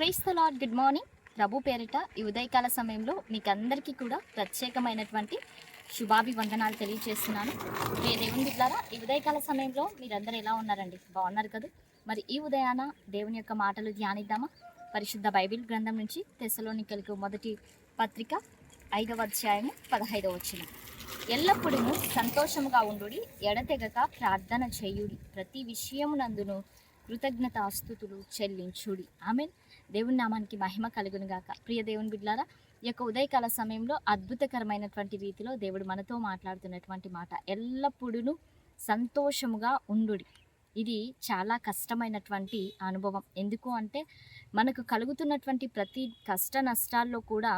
Praise the Lord good morning. ప్రభు పేరిట ఈ ఉదయకాల సమయంలో మీకు అందరికీ కూడా ప్రత్యేకమైనటువంటి శుభాభివందనాలు తెలియజేస్తున్నాను. మీరు దేవుని బిడ్డారా ఈ ఉదయకాల సమయంలో మీరందరూ ఎలా ఉన్నారండి? బాగున్నారు కదా? మరి ఈ ఉదయాన దేవుని యొక్క మాటలు ధ్యానిద్దామా? పరిశుద్ధ బైబిల్ గ్రంథం నుంచి తెసలోనికలకు మొదటి పత్రిక ఐదవ అధ్యాయము పదహైదవ వచ్చిన ఎల్లప్పుడూ సంతోషముగా ఉండు ఎడతెగక ప్రార్థన చేయుడి. ప్రతి విషయమునందును కృతజ్ఞతాస్తుతులు చెల్లించుడి. ఆమె దేవుని నామానికి మహిమ కలుగునుగాక ప్రియ దేవుని బిడ్లారా ఈ యొక్క ఉదయకాల సమయంలో అద్భుతకరమైనటువంటి రీతిలో దేవుడు మనతో మాట్లాడుతున్నటువంటి మాట ఎల్లప్పుడూ సంతోషముగా ఉండుడి. ఇది చాలా కష్టమైనటువంటి అనుభవం. ఎందుకు అంటే మనకు కలుగుతున్నటువంటి ప్రతి కష్ట నష్టాల్లో కూడా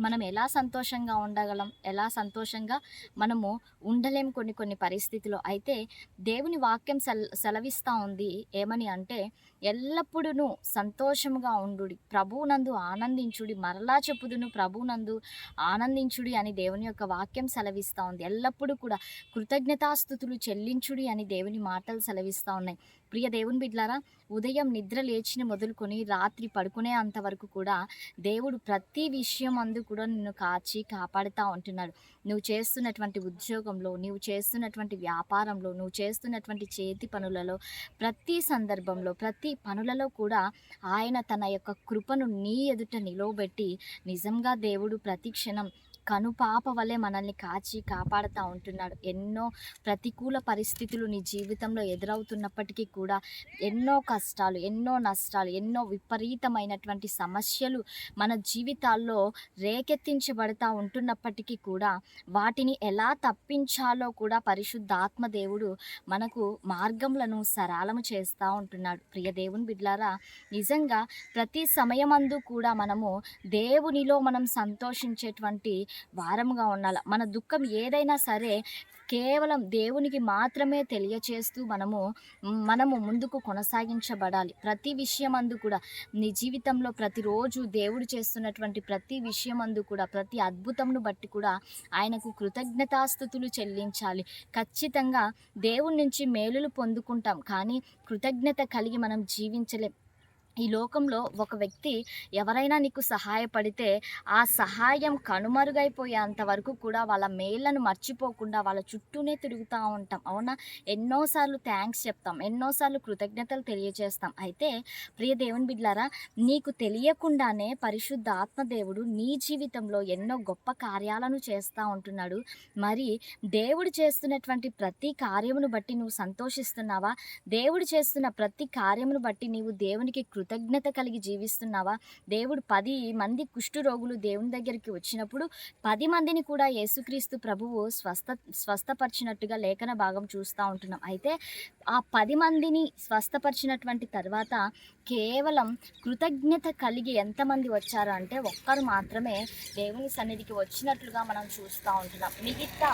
మనం ఎలా సంతోషంగా ఉండగలం ఎలా సంతోషంగా మనము ఉండలేం కొన్ని కొన్ని పరిస్థితులు. అయితే దేవుని వాక్యం సెల సెలవిస్తూ ఉంది. ఏమని అంటే ఎల్లప్పుడూ సంతోషముగా ఉండుడి. ప్రభువునందు ఆనందించుడి. మరలా చెప్పుదును ప్రభువునందు ఆనందించుడి అని దేవుని యొక్క వాక్యం సెలవిస్తూ ఉంది. ఎల్లప్పుడూ కూడా కృతజ్ఞతాస్థుతులు చెల్లించుడి అని దేవుని మాటలు సెలవిస్తూ ఉన్నాయి. ప్రియ దేవుని బిడ్లారా ఉదయం నిద్ర లేచిన మొదలుకొని రాత్రి పడుకునే అంతవరకు కూడా దేవుడు ప్రతి విషయం అందు కూడా నిన్ను కాచి కాపాడుతూ ఉంటున్నాడు. నువ్వు చేస్తున్నటువంటి ఉద్యోగంలో నువ్వు చేస్తున్నటువంటి వ్యాపారంలో నువ్వు చేస్తున్నటువంటి చేతి పనులలో ప్రతి సందర్భంలో ప్రతి పనులలో కూడా ఆయన తన యొక్క కృపను నీ ఎదుట నిలవబెట్టి నిజంగా దేవుడు ప్రతి క్షణం కనుపాప వలె మనల్ని కాచి కాపాడుతూ ఉంటున్నాడు. ఎన్నో ప్రతికూల పరిస్థితులు నీ జీవితంలో ఎదురవుతున్నప్పటికీ కూడా ఎన్నో కష్టాలు ఎన్నో నష్టాలు ఎన్నో విపరీతమైనటువంటి సమస్యలు మన జీవితాల్లో రేకెత్తించబడతా ఉంటున్నప్పటికీ కూడా వాటిని ఎలా తప్పించాలో కూడా పరిశుద్ధాత్మ దేవుడు మనకు మార్గములను సరళము చేస్తూ ఉంటున్నాడు. ప్రియ దేవుని బిడ్లారా నిజంగా ప్రతి సమయమందు కూడా మనము దేవునిలో మనం సంతోషించేటువంటి వారముగా ఉండాలి. మన దుఃఖం ఏదైనా సరే కేవలం దేవునికి మాత్రమే తెలియచేస్తూ మనము మనము ముందుకు కొనసాగించబడాలి. ప్రతి విషయం అందు కూడా నీ జీవితంలో ప్రతిరోజు దేవుడు చేస్తున్నటువంటి ప్రతి విషయం అందు కూడా ప్రతి అద్భుతంను బట్టి కూడా ఆయనకు కృతజ్ఞతాస్థుతులు చెల్లించాలి. ఖచ్చితంగా దేవుడి నుంచి మేలులు పొందుకుంటాం. కానీ కృతజ్ఞత కలిగి మనం జీవించలేం. ఈ లోకంలో ఒక వ్యక్తి ఎవరైనా నీకు సహాయపడితే ఆ సహాయం కనుమరుగైపోయేంత వరకు కూడా వాళ్ళ మేళ్ళను మర్చిపోకుండా వాళ్ళ చుట్టూనే తిరుగుతూ ఉంటాం. అవునా? ఎన్నోసార్లు థ్యాంక్స్ చెప్తాం. ఎన్నోసార్లు కృతజ్ఞతలు తెలియజేస్తాం. అయితే ప్రియ దేవుని బిడ్లారా నీకు తెలియకుండానే పరిశుద్ధ ఆత్మదేవుడు నీ జీవితంలో ఎన్నో గొప్ప కార్యాలను చేస్తూ ఉంటున్నాడు. మరి దేవుడు చేస్తున్నటువంటి ప్రతి కార్యమును బట్టి నువ్వు సంతోషిస్తున్నావా? దేవుడు చేస్తున్న ప్రతి కార్యమును బట్టి నీవు దేవునికి కృతజ్ఞత కలిగి జీవిస్తున్నావా? దేవుడు పది మంది కుష్టు రోగులు దేవుని దగ్గరికి వచ్చినప్పుడు పది మందిని కూడా యేసుక్రీస్తు ప్రభువు స్వస్థ స్వస్థపరిచినట్టుగా లేఖన భాగం చూస్తూ ఉంటున్నాం. అయితే ఆ పది మందిని స్వస్థపరిచినటువంటి తర్వాత కేవలం కృతజ్ఞత కలిగి ఎంతమంది వచ్చారు అంటే ఒక్కరు మాత్రమే దేవుని సన్నిధికి వచ్చినట్లుగా మనం చూస్తూ ఉంటున్నాం. మిగతా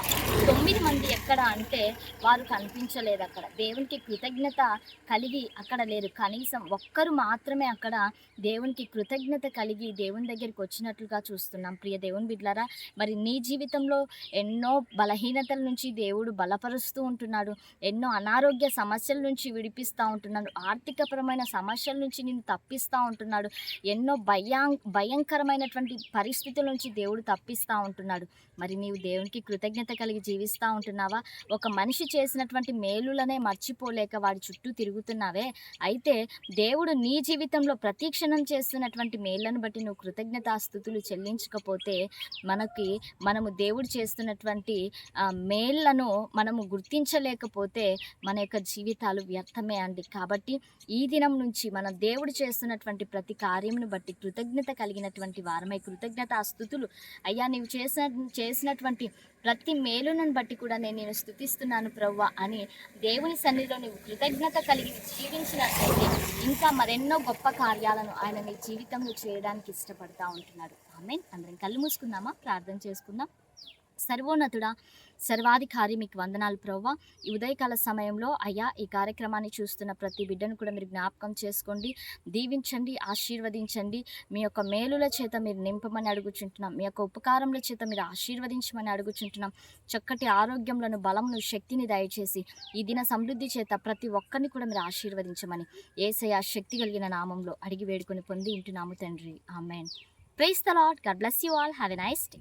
తొమ్మిది మంది ఎక్కడ అంటే వారు కనిపించలేదు అక్కడ. దేవునికి కృతజ్ఞత కలిగి అక్కడ లేరు. కనీసం ఒక్కరు మాత్రం మాత్రమే అక్కడ దేవునికి కృతజ్ఞత కలిగి దేవుని దగ్గరికి వచ్చినట్లుగా చూస్తున్నాం. ప్రియ దేవుని బిడ్లారా మరి నీ జీవితంలో ఎన్నో బలహీనతల నుంచి దేవుడు బలపరుస్తూ ఉంటున్నాడు. ఎన్నో అనారోగ్య సమస్యల నుంచి విడిపిస్తూ ఉంటున్నాడు. ఆర్థికపరమైన సమస్యల నుంచి నిన్ను తప్పిస్తూ ఉంటున్నాడు. ఎన్నో భయాం భయంకరమైనటువంటి పరిస్థితుల నుంచి దేవుడు తప్పిస్తూ ఉంటున్నాడు. మరి నీవు దేవునికి కృతజ్ఞత కలిగి జీవిస్తూ ఉంటున్నావా? ఒక మనిషి చేసినటువంటి మేలులనే మర్చిపోలేక వాడి చుట్టూ తిరుగుతున్నావే? అయితే దేవుడు నీ జీవితంలో ప్రతీక్షణం చేస్తున్నటువంటి మేళ్ళను బట్టి నువ్వు కృతజ్ఞతాస్థుతులు చెల్లించకపోతే మనకి మనము దేవుడు చేస్తున్నటువంటి మేళ్ళను మనము గుర్తించలేకపోతే మన యొక్క జీవితాలు వ్యర్థమే అండి. కాబట్టి ఈ దినం నుంచి మన దేవుడు చేస్తున్నటువంటి ప్రతి కార్యమును బట్టి కృతజ్ఞత కలిగినటువంటి వారమై కృతజ్ఞతాస్థుతులు. అయ్యా నీవు చేసిన చేసినటువంటి ప్రతి మేలును బట్టి కూడా నేను నేను స్థుతిస్తున్నాను ప్రవ్వ అని దేవుని సన్నిధిలో కృతజ్ఞత కలిగి జీవించినట్లయితే ఇంకా మరెన్నో గొప్ప కార్యాలను ఆయన నీ జీవితంలో చేయడానికి ఇష్టపడతా ఉంటున్నాడు. ఆమె అందరం కళ్ళు మూసుకుందామా? ప్రార్థన చేసుకుందాం. సర్వోన్నతుడా సర్వాధికారి మీకు వందనాలు ప్రవ్వా. ఈ ఉదయకాల సమయంలో అయ్యా ఈ కార్యక్రమాన్ని చూస్తున్న ప్రతి బిడ్డను కూడా మీరు జ్ఞాపకం చేసుకోండి దీవించండి ఆశీర్వదించండి. మీ యొక్క మేలుల చేత మీరు నింపమని అడుగుచుంటున్నాం. మీ యొక్క ఉపకారముల చేత మీరు ఆశీర్వదించమని అడుగుచుంటున్నాం. చక్కటి ఆరోగ్యములను బలమును శక్తిని దయచేసి ఈ దిన సమృద్ధి చేత ప్రతి ఒక్కరిని కూడా మీరు ఆశీర్వదించమని ఏసయ శక్తి కలిగిన నామంలో అడిగి వేడుకొని పొంది ఇంటున్నాము తండ్రి. Amen. Praise the Lord God bless you all have a nice day